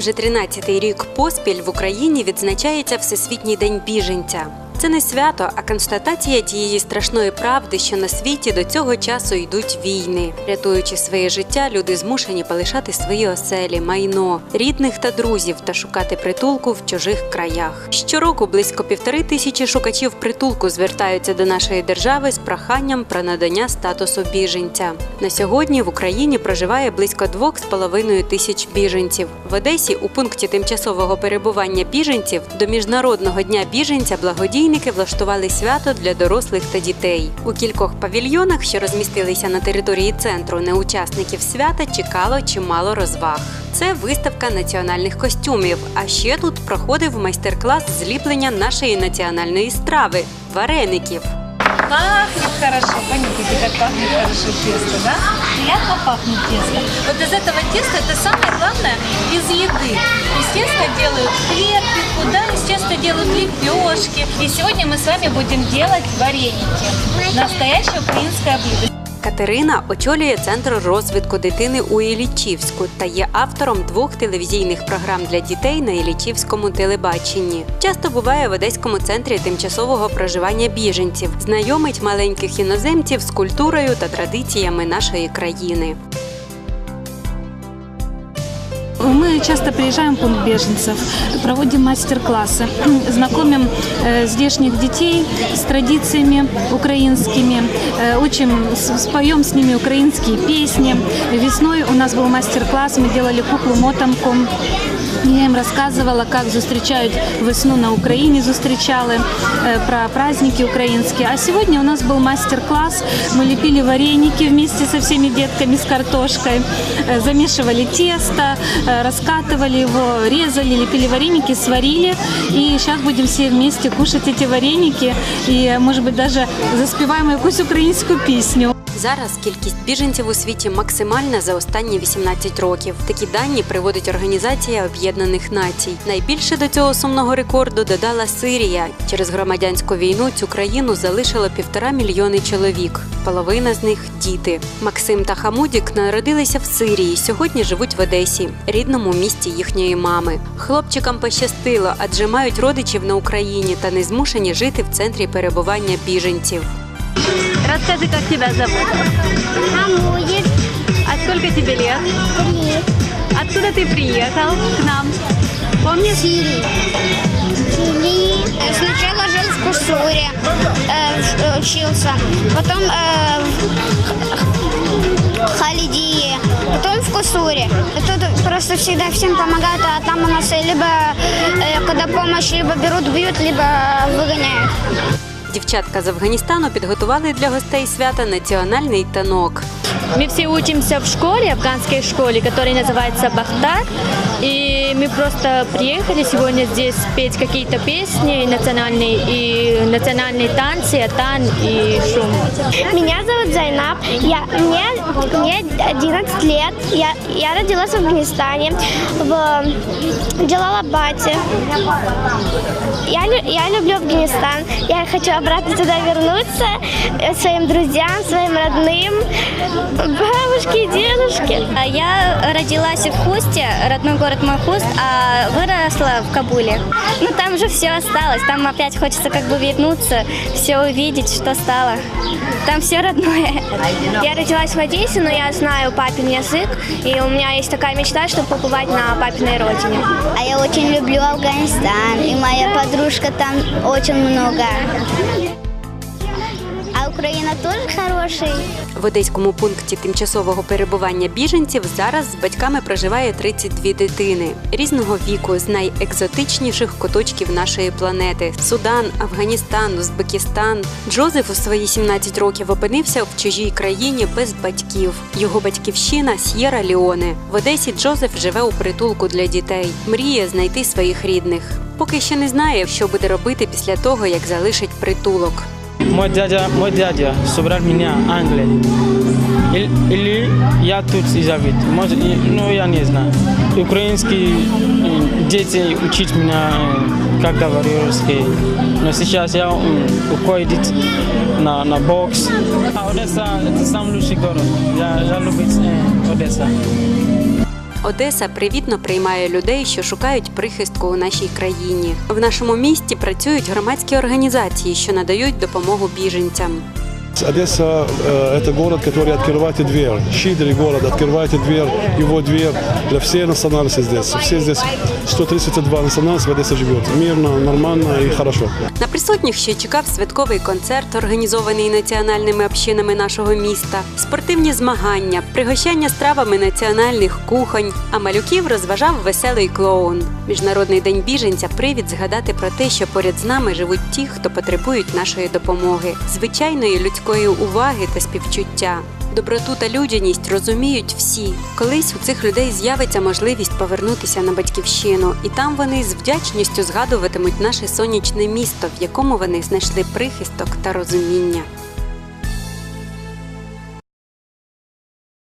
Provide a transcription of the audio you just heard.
Вже 13-й рік поспіль в Україні відзначається Всесвітній день біженця. Це не свято, а констатація тієї страшної правди, що на світі до цього часу йдуть війни. Рятуючи своє життя, люди змушені полишати свої оселі, майно, рідних та друзів та шукати притулку в чужих краях. Щороку близько півтори тисячі шукачів притулку звертаються до нашої держави з проханням про надання статусу біженця. На сьогодні в Україні проживає близько двох з половиною тисяч біженців. В Одесі у пункті тимчасового перебування біженців до міжнародного дня біженця благодійники влаштували свято для дорослих та дітей. У кількох павільйонах, що розмістилися на території центру, на учасників свята чекало чимало розваг. Це виставка національних костюмів. А ще тут проходив майстер-клас зліплення нашої національної страви вареників. Пахнет хорошо, пахнет хорошо тесто, да? Приятно пахнет тесто. Вот из этого теста это самое главное из еды. Из теста делают хлеб, пекут, да, из теста делают лепешки. И сегодня мы с вами будем делать вареники. Настоящее украинское блюдо. Катерина очолює центр розвитку дитини у Ілічівську та є автором двох телевізійних програм для дітей на Ілічівському телебаченні. Часто буває в Одеському центрі тимчасового проживання біженців, знайомить маленьких іноземців з культурою та традиціями нашої країни. Мы часто приезжаем в пункт беженцев, проводим мастер-классы, знакомим э, здешних детей с традициями украинскими, э, учим, с- споем с ними украинские песни. Весной у нас был мастер-класс, мы делали куклу-мотанку. Я їм розказувала, як зустрічають весну на Україні, зустрічали е, про праздники українські. А сьогодні у нас був майстер-клас. Ми лепили вареники вместе со всеми детками с картошкой, э, замешивали тесто, э, раскатывали его, резали, лепили вареники, сварили. И сейчас будем все вместе кушать эти вареники и, может быть, даже заспіваємо якусь українську пісню. Зараз кількість біженців у світі максимальна за останні 18 років. Такі дані приводить Організація Об'єднаних Націй. Найбільше до цього сумного рекорду додала Сирія. Через громадянську війну цю країну залишило півтора мільйони чоловік. Половина з них діти. Максим та Хамудік народилися в Сирії. Сьогодні живуть в Одесі, рідному місті їхньої мами. Хлопчикам пощастило, адже мають родичів на Україні та не змушені жити в центрі перебування біженців. Расскажи, как тебя зовут? Хамудик, А сколько тебе лет? три, Откуда ты приехал к нам? Помнишь? Сирии. Сирии. Сначала жил в Кусуре, э, в- учился, потом э, в Халидии, потом в Кусуре. И Тут просто всегда всем помогают, а там у нас либо э, когда помощь либо берут, бьют, либо выгоняют. Дівчатка з Афганістану підготували для гостей свята національний танок. Мы все учимся в школе, афганской школе, которая называется Бахтар. И мы просто приехали сегодня здесь петь какие-то песни национальные и национальные танцы, атан и шум. Меня зовут Зайнаб. Я, мне, мне 11 лет. Я, я родилась в Афганистане, в Джалалабаде. Я, лю- я люблю Афганистан. Я хочу обратно туда вернуться, э, своим друзьям, своим родным, Бабушке, дедушке. А Я родилась в Хусте, родной город мой Хуст, а выросла в Кабуле. Ну там же все осталось, там опять хочется как бы вернуться, все увидеть, что стало. Там все родное. Я родилась в Одессе, но я знаю папин язык, и у меня есть такая мечта, чтобы побывать на папиной родине. А я очень люблю Афганистан, и моя подружка там очень много. А Украина тоже хорошая. В одеському пункті тимчасового перебування біженців зараз з батьками проживає 32 дитини різного віку з найекзотичніших куточків нашої планети: Судан, Афганістан, Узбекистан. Джозеф у свої 17 років опинився в чужій країні без батьків. Його батьківщина С'єра Ліоне. В Одесі Джозеф живе у притулку для дітей. Мріє знайти своїх рідних. Поки що не знає, що буде робити після того, як залишить притулок. Мой дядя, мой дядя собрал меня Англии. Или, или я тут и живет. Может, и- ну, я не знаю. Украинские э, дети учить меня, э, как говорю русский. Но сейчас я м, уходит на, на бокс. А Одесса – это самый лучший город. Я, я люблю э, Одесса. Одеса привітно приймає людей, що шукають прихистку у нашій країні. В нашому місті працюють громадські організації, що надають допомогу біженцям. Одесса э, это город, который открывает дверь. Щедрый город, открывает дверь, его дверь для всей национальности здесь. Все здесь 132 национальности в Одессе живет. Мирно, нормально и хорошо. На присутніх ще чекав святковий концерт, організований національними общинами нашого міста, спортивні змагання, пригощання стравами національних кухонь, а малюків розважав веселий клоун. Міжнародний день біженця привід згадати про те, що поряд з нами живуть ті, хто потребують нашої допомоги, звичайної людської уваги та співчуття. Доброту та людяність розуміють всі. Колись у цих людей з'явиться можливість повернутися на батьківщину, і там вони з вдячністю згадуватимуть наше сонячне місто, в якому вони знайшли прихисток та розуміння.